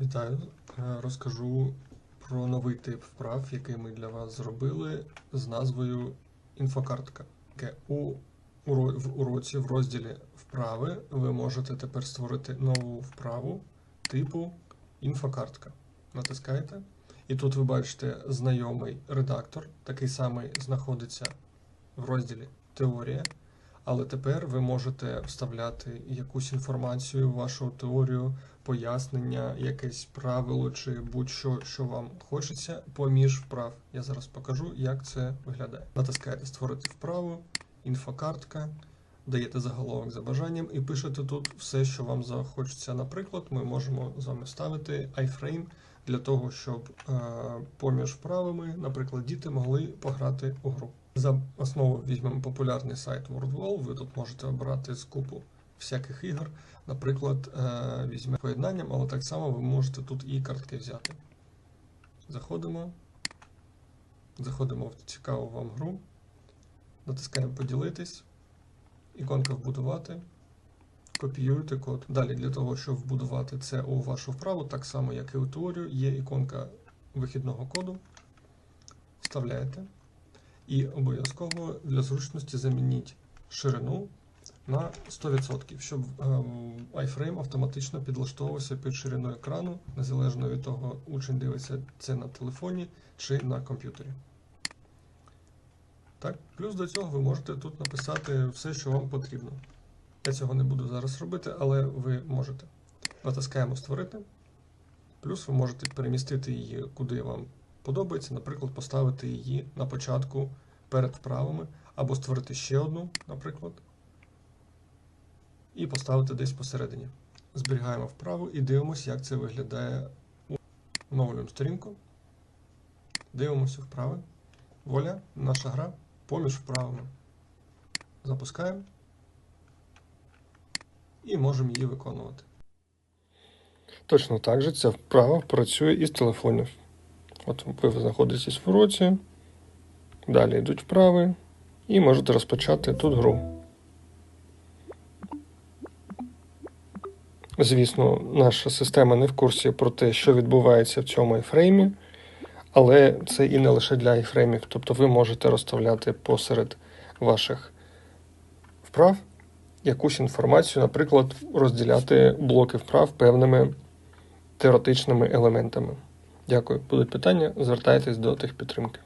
Вітаю. Е, Розкажу про новий тип вправ, який ми для вас зробили з назвою інфокартка. У в уроці в розділі вправи ви можете тепер створити нову вправу типу інфокартка. Натискаєте, і тут ви бачите знайомий редактор, такий самий знаходиться в розділі Теорія. Але тепер ви можете вставляти якусь інформацію в вашу теорію, пояснення, якесь правило чи будь-що, що вам хочеться, поміж вправ. Я зараз покажу, як це виглядає. Натискаєте Створити вправу, інфокартка, даєте заголовок за бажанням і пишете тут все, що вам захочеться. Наприклад, ми можемо з вами ставити iFrame для того, щоб е, поміж вправами, наприклад, діти могли пограти у гру. За основу візьмемо популярний сайт WordWall. Ви тут можете обрати з купу всяких ігор. Наприклад, е, візьмемо поєднанням, але так само ви можете тут і картки взяти. Заходимо. Заходимо в цікаву вам гру. Натискаємо поділитись. Іконка вбудувати. Копіюєте код. Далі для того, щоб вбудувати це у вашу вправу, так само, як і у теорію, є іконка вихідного коду. Вставляєте. І обов'язково для зручності замініть ширину на 100%, щоб ем, iFrame автоматично підлаштовувався під ширину екрану, незалежно від того, учень дивиться це на телефоні чи на комп'ютері. Так, плюс до цього ви можете тут написати все, що вам потрібно. Я цього не буду зараз робити, але ви можете. Натискаємо Створити. Плюс ви можете перемістити її куди вам подобається, наприклад, поставити її на початку перед вправами, або створити ще одну, наприклад, і поставити десь посередині. Зберігаємо вправу і дивимося, як це виглядає. Оновлюємо сторінку. Дивимося вправи. Воля, наша гра поміж вправами. Запускаємо і можемо її виконувати. Точно так же ця вправа працює із телефонів. От ви знаходитесь в уроці, далі йдуть вправи, і можете розпочати тут гру. Звісно, наша система не в курсі про те, що відбувається в цьому айфреймі, але це і не лише для айфреймів. Тобто ви можете розставляти посеред ваших вправ якусь інформацію, наприклад, розділяти блоки вправ певними теоретичними елементами. Дякую. Будуть питання, звертайтесь до техпідтримки.